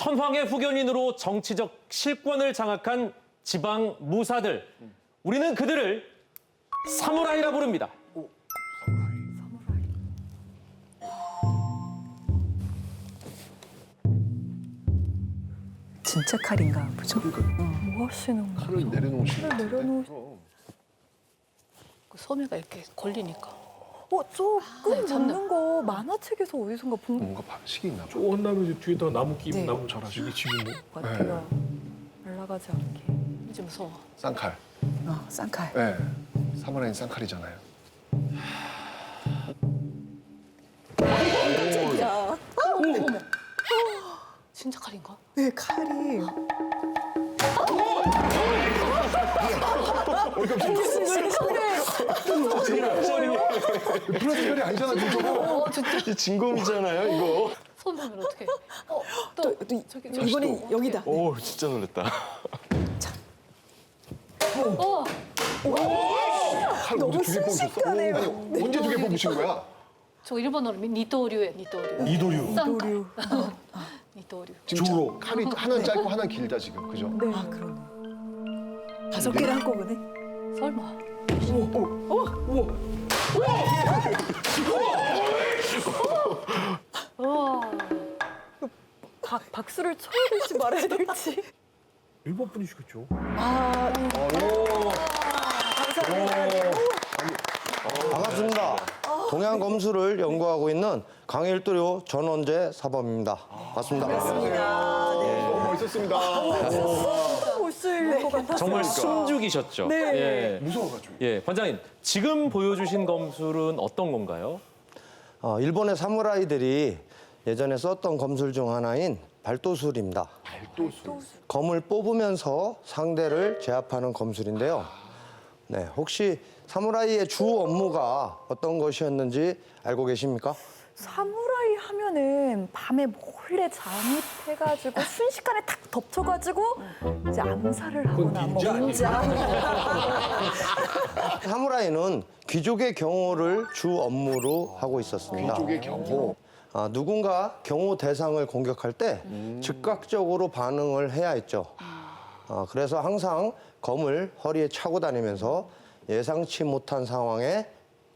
천황의 후견인으로 정치적 실권을 장악한 지방 무사들. 우리는 그들을 사무라이라 부릅니다. 진짜 칼인가 보죠. 뭐 하시는 거예요? 칼을 내려놓으시는 칼을 내려놓으- 그 소매가 이렇게 걸리니까. 어, 저끈 네, 잡는- 놓는 거 만화책에서 어디선가 본것 뭔가 방식이 있나 봐. 저 한다음에 이제 뒤에다 나무 끼고 네. 나무 잘하시고 지금 뭐 같아요. 날아가지 않게. 이제 무서워. 쌍칼. 어, 쌍칼. 네. 사무라이는 쌍칼이잖아요. 진짜 칼인가? 네 칼이. 플라스틱이 아니잖아. 어, 진짜. 진검이잖아요, 이거. 손보면 어떡해. 어, 또, 또, 또 저기, 저 이번엔 여기다. 오, 진짜 놀랬다. 어, 칼 너무 언제 두개 뽑으셨어? 순식간에. 아니, 언제 두 개 뽑으신 거야? 저 일본어로 니토류에 니토류. 이도류. 쌍칼. 도류. 니토류. 지금 주로. 자- 칼이 하나는 짧고 하나는 길다, 지금. 그죠? 네. 아 그러네. 다섯 개를 한꺼번에. 설마. 우와. 박 박수를 쳐야 될지 말아야 될지. 일본 분이시겠죠. 아, 감사합니다. 반갑습니다. 동양 검수를 연구하고 있는 강일도료 전원재 사범입니다. 반갑습니다. 너무 멋있었습니다. 옷을 것 같았어요. 정말 숨죽이셨죠. 네. 예. 무서워가지고. 예, 관장님, 지금 보여주신 검술은 어떤 건가요? 어, 일본의 사무라이들이 예전에 썼던 검술 중 하나인 발도술입니다. 발도수. 검을 뽑으면서 상대를 제압하는 검술인데요. 네, 혹시 사무라이의 주 업무가 어떤 것이었는지 알고 계십니까? 사무라이 하면은 밤에 몰래 잠입해가지고 순식간에 탁 덮쳐가지고 이제 암살을 하거나 뭐. 사무라이는 귀족의 경호를 주 업무로 하고 있었습니다. 귀족의 경호. 아, 누군가 경호 대상을 공격할 때 즉각적으로 반응을 해야 했죠. 아, 그래서 항상 검을 허리에 차고 다니면서 예상치 못한 상황에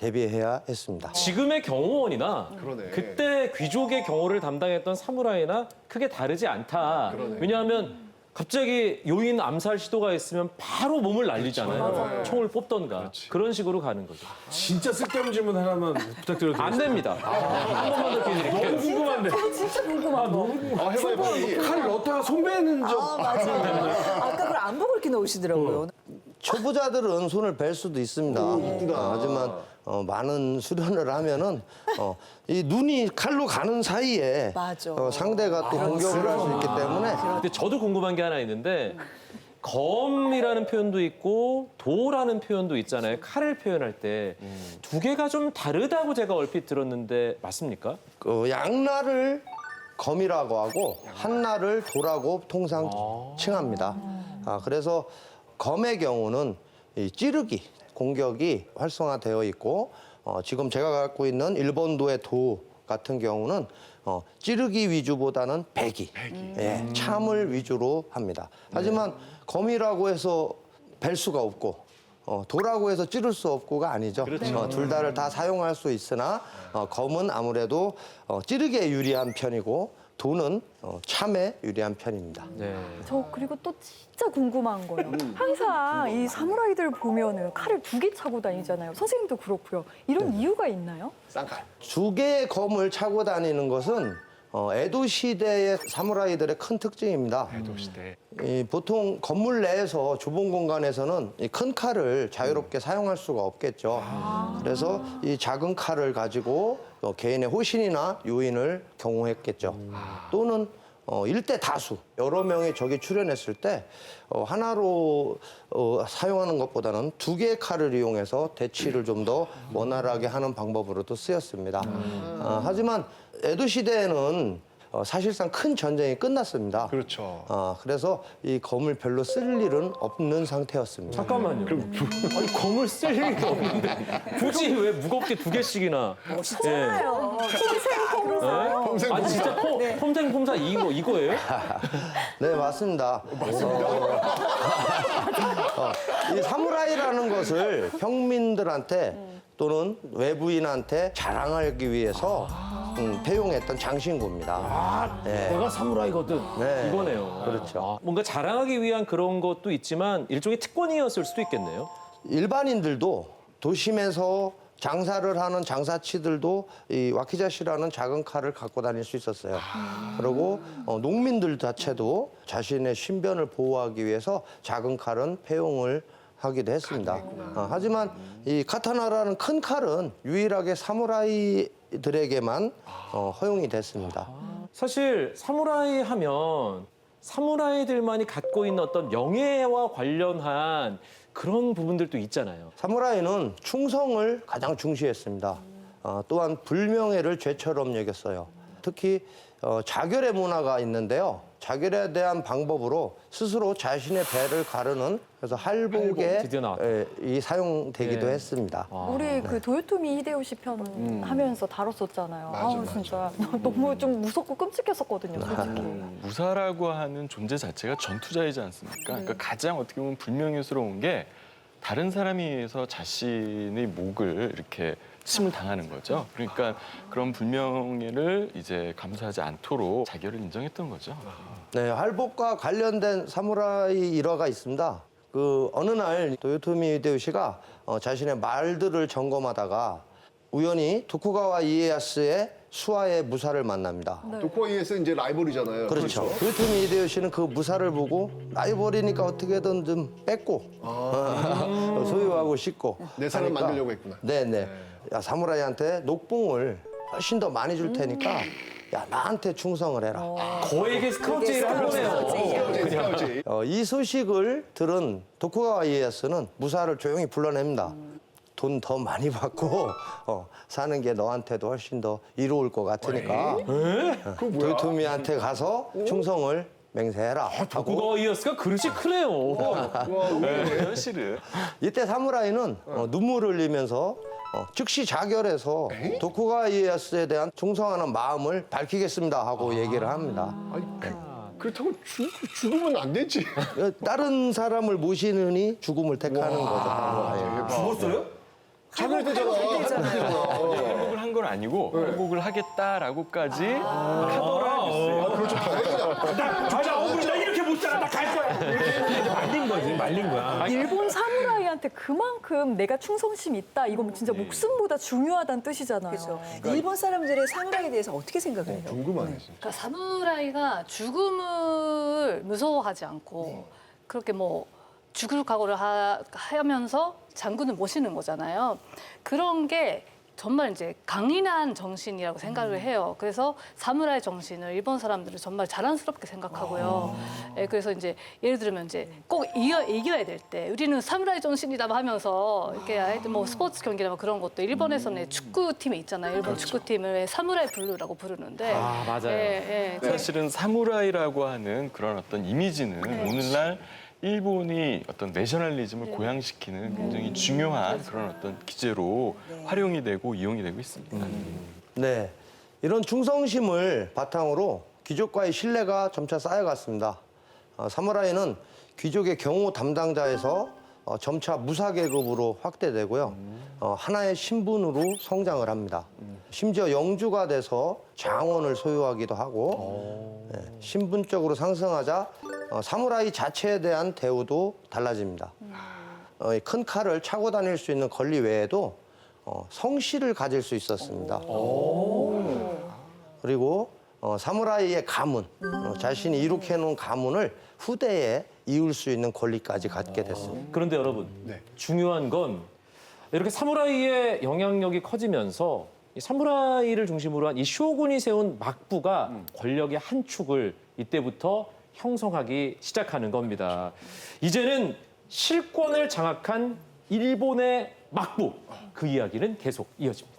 대비해야 했습니다. 지금의 경호원이나 그러네. 그때 귀족의 경호를 담당했던 사무라이나 크게 다르지 않다. 그러네. 왜냐하면 갑자기 요인 암살 시도가 있으면 바로 몸을 날리잖아요. 총을 뽑던가 그런 식으로 가는 거죠. 진짜 쓸데없는 질문 하나만 부탁드려도 안? 됩니다. 한 번만 더 기회. 너무 궁금한데. 저 진짜 궁금한 거. 아, 해봐요, 빨리. 칼 넣다가 손 베는 적. 아, 맞아. 아까 그걸 안 보고 이렇게 넣으시더라고요. 초보자들은 손을 벨 수도 있습니다. 아, 하지만 어, 많은 수련을 하면은 어, 이 눈이 칼로 가는 사이에 맞아. 어, 상대가 또 공격을 할 수 있기 때문에 근데 저도 궁금한 게 하나 있는데 검이라는 표현도 있고 도라는 표현도 있잖아요. 칼을 표현할 때 두 개가 좀 다르다고 제가 얼핏 들었는데 맞습니까? 그 양날을 검이라고 하고 한날을 도라고 통상 칭합니다. 아, 그래서 검의 경우는 이 찌르기 공격이 활성화되어 있고 어, 지금 제가 갖고 있는 일본도의 도 같은 경우는 어, 찌르기 위주보다는 배기, 예, 참을 위주로 합니다. 하지만 검이라고 해서 벨 수가 없고 어, 도라고 해서 찌를 수 없고가 아니죠. 어, 둘 다를 다 사용할 수 있으나 어, 검은 아무래도 어, 찌르기에 유리한 편이고 도는 어, 참에 유리한 편입니다. 네. 저 그리고 또 진짜 궁금한 거예요. 항상 이 사무라이들 보면은 칼을 두 개 차고 다니잖아요. 선생님도 그렇고요. 이런 이유가 있나요? 쌍칼. 두 개의 검을 차고 다니는 것은 어, 에도 시대의 사무라이들의 큰 특징입니다. 에도 시대. 이 보통 건물 내에서 좁은 공간에서는 이 큰 칼을 자유롭게 사용할 수가 없겠죠. 그래서 이 작은 칼을 가지고 어, 개인의 호신이나 요인을 경호했겠죠. 또는 어, 일대 다수 여러 명의 적이 출현했을 때 어, 하나로 어, 사용하는 것보다는 두 개의 칼을 이용해서 대치를 좀 더 원활하게 하는 방법으로도 쓰였습니다. 아, 하지만 에도 시대에는 어, 사실상 큰 전쟁이 끝났습니다. 그렇죠. 어, 그래서 이 검을 별로 쓸 일은 없는 상태였습니다. 잠깐만요. 아니 검을 쓸 일이 없는데 굳이 왜 무겁게 두 개씩이나? 멋있잖아요. 그러세요. 아니 진짜 포, 폼생 폼사 이거 이거예요? 네, 맞습니다. 맞습니다. 이 사무라이라는 것을 평민들한테 또는 외부인한테 자랑하기 위해서 음, 배용했던 장신구입니다. 네. 내가 사무라이거든. 네. 이거네요. 그렇죠. 아, 뭔가 자랑하기 위한 그런 것도 있지만 일종의 특권이었을 수도 있겠네요. 일반인들도 도심에서 장사를 하는 장사치들도 이 와키자시라는 작은 칼을 갖고 다닐 수 있었어요. 그리고 어, 농민들 자체도 자신의 신변을 보호하기 위해서 작은 칼은 폐용을 하기도 했습니다. 어, 하지만 이 카타나라는 큰 칼은 유일하게 사무라이 들에게만 어, 허용이 됐습니다. 사실 사무라이 하면 사무라이들만이 갖고 있는 어떤 명예와 관련한 그런 부분들도 있잖아요. 사무라이는 충성을 가장 중시했습니다. 어, 또한 불명예를 죄처럼 여겼어요. 특히 어, 자결의 문화가 있는데요. 자결에 대한 방법으로 스스로 자신의 배를 가르는 그래서 할복에 드디어 나왔다. 예, 이 사용되기도 네. 했습니다. 우리 그 도요토미 히데요시 편 하면서 다뤘었잖아요. 맞아, 아우 맞아. 진짜 너무 좀 무섭고 끔찍했었거든요, 솔직히. 무사라고 하는 존재 자체가 전투자이지 않습니까? 그러니까 가장 어떻게 보면 불명예스러운 게 다른 사람에 의해서 자신의 목을 이렇게 침을 당하는 거죠. 그러니까 그런 불명예를 이제 감수하지 않도록 자결을 인정했던 거죠. 네, 할복과 관련된 사무라이 일화가 있습니다. 그 어느 날 도요토미 히데요시가 어, 자신의 말들을 점검하다가 우연히 도쿠가와 이에야스의 수하의 무사를 만납니다. 도코이에서 이제 라이벌이잖아요. 그렇죠. 도요토미 히데요시는 그 무사를 보고 라이벌이니까 어떻게든 좀 뺏고 어, 소유하고 싶고 내 사람 하니까 만들려고 했구나. 네네. 야 사무라이한테 녹봉을 훨씬 더 많이 줄 테니까 야 나한테 충성을 해라. 거에게 스카우트를 한 거네요. 스카우지, 스카우지. 어, 이 소식을 들은 도쿠가와 이에야스는 무사를 조용히 불러냅니다. 돈 더 많이 받고 어, 사는 게 너한테도 훨씬 더 이로울 것 같으니까. 어, 도요토미한테 가서 충성을 맹세해라. 하고 국어 이어스가 그릇이 크네요. 현실은 이때 사무라이는 어, 눈물을 흘리면서 어, 즉시 자결해서 도쿠가와 이에야스에 대한 충성하는 마음을 밝히겠습니다 하고 얘기를 합니다. 아니, 그, 그렇다고 죽, 죽으면 안 되지. 어, 다른 사람을 모시느니 죽음을 택하는 거죠. 죽었어요? 자결 되잖아. 회복을 한 건 아니고 회복을 하겠다라고까지 했어요. 그렇죠. 다행이다. 갈 거야. 이렇게 말린 거지. 말린 거야. 일본 사무라이한테 그만큼 내가 충성심 있다. 이건 진짜 목숨보다 중요하다는 뜻이잖아요. 그렇죠. 일본 사람들의 사무라이에 대해서 어떻게 생각해요? 궁금하네, 진짜. 그러니까 사무라이가 죽음을 무서워하지 않고 네. 그렇게 뭐 죽을 각오를 하, 하면서 장군을 모시는 거잖아요. 그런 게 정말 이제 강인한 정신이라고 생각을 음. 해요. 그래서 사무라이 정신을 일본 사람들은 정말 자랑스럽게 생각하고요. 아. 예, 그래서 이제 예를 들면 이제 꼭 이겨, 이겨야 될 때 우리는 사무라이 정신이다 하면서 이렇게 하여튼 뭐 스포츠 경기나 뭐 그런 것도 일본에서는 축구팀이 있잖아요. 일본 축구팀을 사무라이 블루라고 부르는데 아, 맞아요. 예, 예. 사실은 사무라이라고 하는 그런 어떤 이미지는 오늘날 일본이 어떤 내셔널리즘을 고양시키는 굉장히 중요한 그런 어떤 기제로 활용이 되고 이용이 되고 있습니다. 네. 이런 충성심을 바탕으로 귀족과의 신뢰가 점차 쌓여갔습니다. 어, 사무라이는 귀족의 경호 담당자에서 어, 점차 무사 계급으로 확대되고요. 어, 하나의 신분으로 성장을 합니다. 심지어 영주가 돼서 장원을 소유하기도 하고 네, 신분적으로 상승하자 어, 사무라이 자체에 대한 대우도 달라집니다. 어, 이큰 칼을 차고 다닐 수 있는 권리 외에도 어, 성씨를 가질 수 있었습니다. 그리고 어, 사무라이의 가문, 어, 자신이 이룩해 놓은 가문을 후대에 이을 수 있는 권리까지 갖게 됐습니다. 그런데 여러분 네. 중요한 건 이렇게 사무라이의 영향력이 커지면서 이 사무라이를 중심으로 한 이 쇼군이 세운 막부가 권력의 한 축을 이때부터 형성하기 시작하는 겁니다. 이제는 실권을 장악한 일본의 막부 그 이야기는 계속 이어집니다.